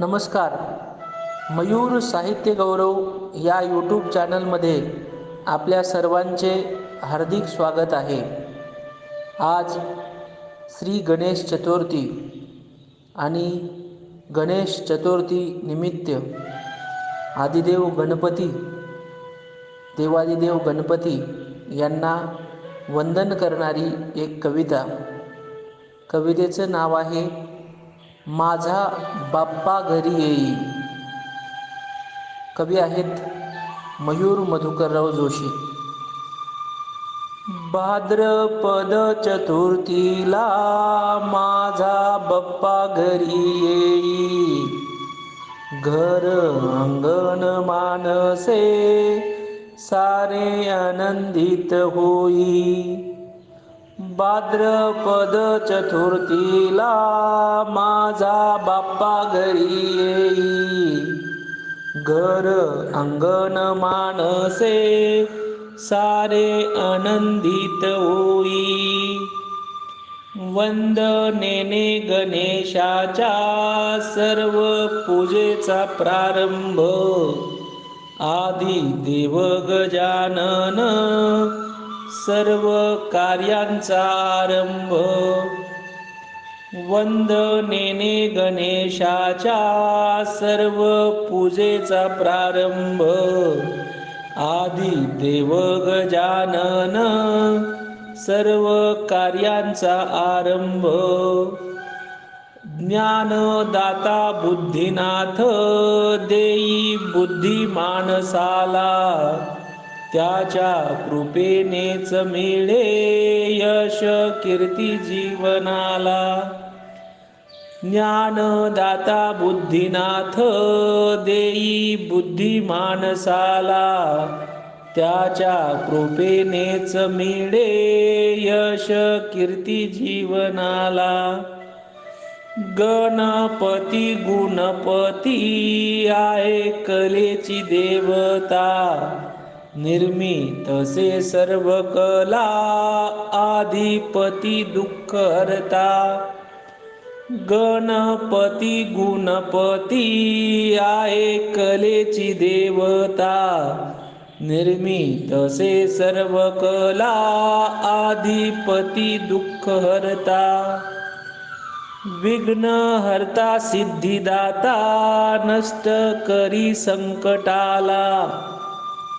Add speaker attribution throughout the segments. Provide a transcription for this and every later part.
Speaker 1: नमस्कार. मयूर साहित्य गौरव या यूट्यूब चॅनलमध्ये आपल्या सर्वांचे हार्दिक स्वागत आहे. आज श्री गणेश चतुर्थी आणि गणेश चतुर्थी निमित्त आदिदेव गणपती देवादिदेव गणपती यांना वंदन करणारी एक कविता. कवितेचं नाव आहे माझा बाप्पा घरी येई. कवी आहेत मयूर मधुकरराव जोशी. भाद्रपद चतुर्थीला माझा बाप्पा घरी येई. घर अंगण मानसे सारे आनंदित होई. भाद्रपद चतुर्थीला माझा बाप्पा घरी येई घर अंगण मानसे सारे आनंदित होई वंदनेने गणेशाच्या सर्व पूजेचा प्रारंभ आदि देव गजानन सर्व कार्यांचा आरंभ. वंदनेने गणेशाच्या सर्व पूजेचा प्रारंभ. आदी देव गजानन सर्व कार्यांचा आरंभ. ज्ञानदाता बुद्धिनाथ देई बुद्धिमानसाला त्याच्या कृपेनेच मिळे यश कीर्ती जीवनाला. ज्ञानदाता बुद्धिनाथ देई बुद्धी माणसाला त्याच्या कृपेनेच मिळे यश कीर्ती जीवनाला. गणपती गुणपती आहे कलेची देवता. निर्मित से सर्व कला आधिपती दुःख हरता गणपती गुणपती आहे कलेची देवता। निर्मित से सर्व कला आधिपती दुःख हरता विघ्न हरता सिद्धिदाता नष्ट करी संकटाला।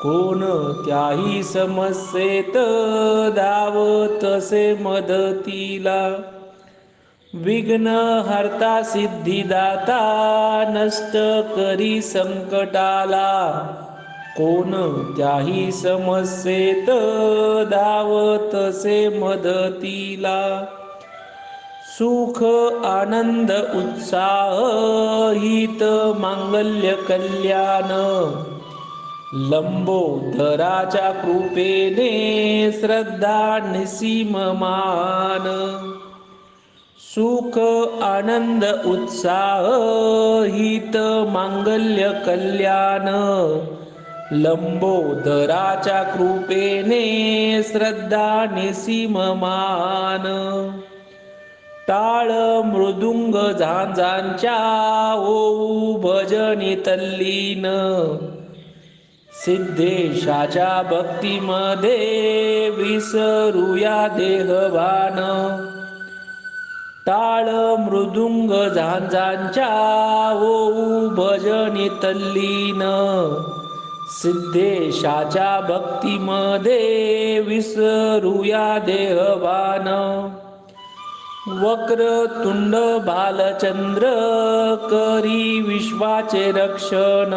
Speaker 1: कोण त्याही समस्येत धावतसे मदतीला. विघ्न हरता सिद्धिदाता नष्ट करी संकटाला. कोण त्याही समस्येत धावतसे मदतीला. सुख आनंद उत्साह हित मांगल्य कल्याण. लंबोदराच्या कृपेने श्रद्धा निसीममान. सुख आनंद उत्साह हित मांगल्य कल्याण. लंबोदराच्या कृपेने श्रद्धा निसीममान. टाळ मृदुंग झांजांच्या ओऊ भजनी तल्लीन. सिद्धेशाच्या भक्तीमध्ये विसरूया देहवान. टाळ मृदुंग झांजांच्या ओऊ भजनी तल्लीन. सिद्धेशाच्या भक्तीमध्ये विसरूया वक्र वक्रतुंड भालचंद्र करी विश्वाचे रक्षण.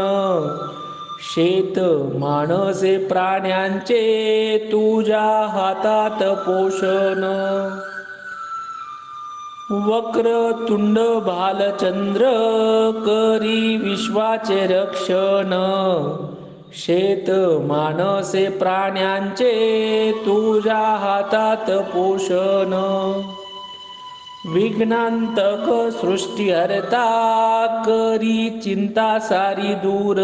Speaker 1: शेत माणसे प्राण्यांचे तुझ्या हातात पोषण. वक्रतुंड भालचंद्र करी विश्वाचे रक्षण. शेत मानसे प्राण्यांचे तुझ्या हातात पोषण. विघ्नांतक सृष्टी हरता करी चिंता सारी दूर.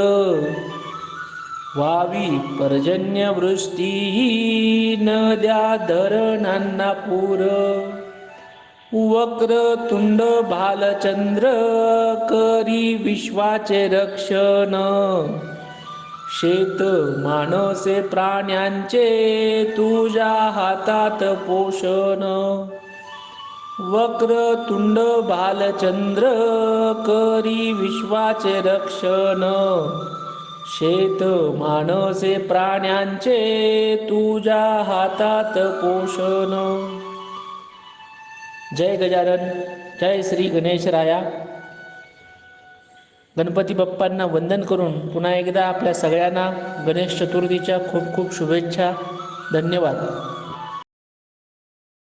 Speaker 1: व्हावी पर्जन्य वृष्टी नद्या धरणांना पूर. वक्रतुंड भालचंद्र करी विश्वाचे रक्षण. शेत माणसे प्राण्यांचे तुझ्या हातात पोषण. वक्र तुंड भालचंद्र करी विश्वाचे रक्षण. शेत मानसे प्राण्यांचे तुझ्या हातात पोषण. जय गजानन जय श्री गणेशराया. गणपती बाप्पांना वंदन करून पुन्हा एकदा आपल्या सगळ्यांना गणेश चतुर्थीच्या खूप खूप शुभेच्छा. धन्यवाद.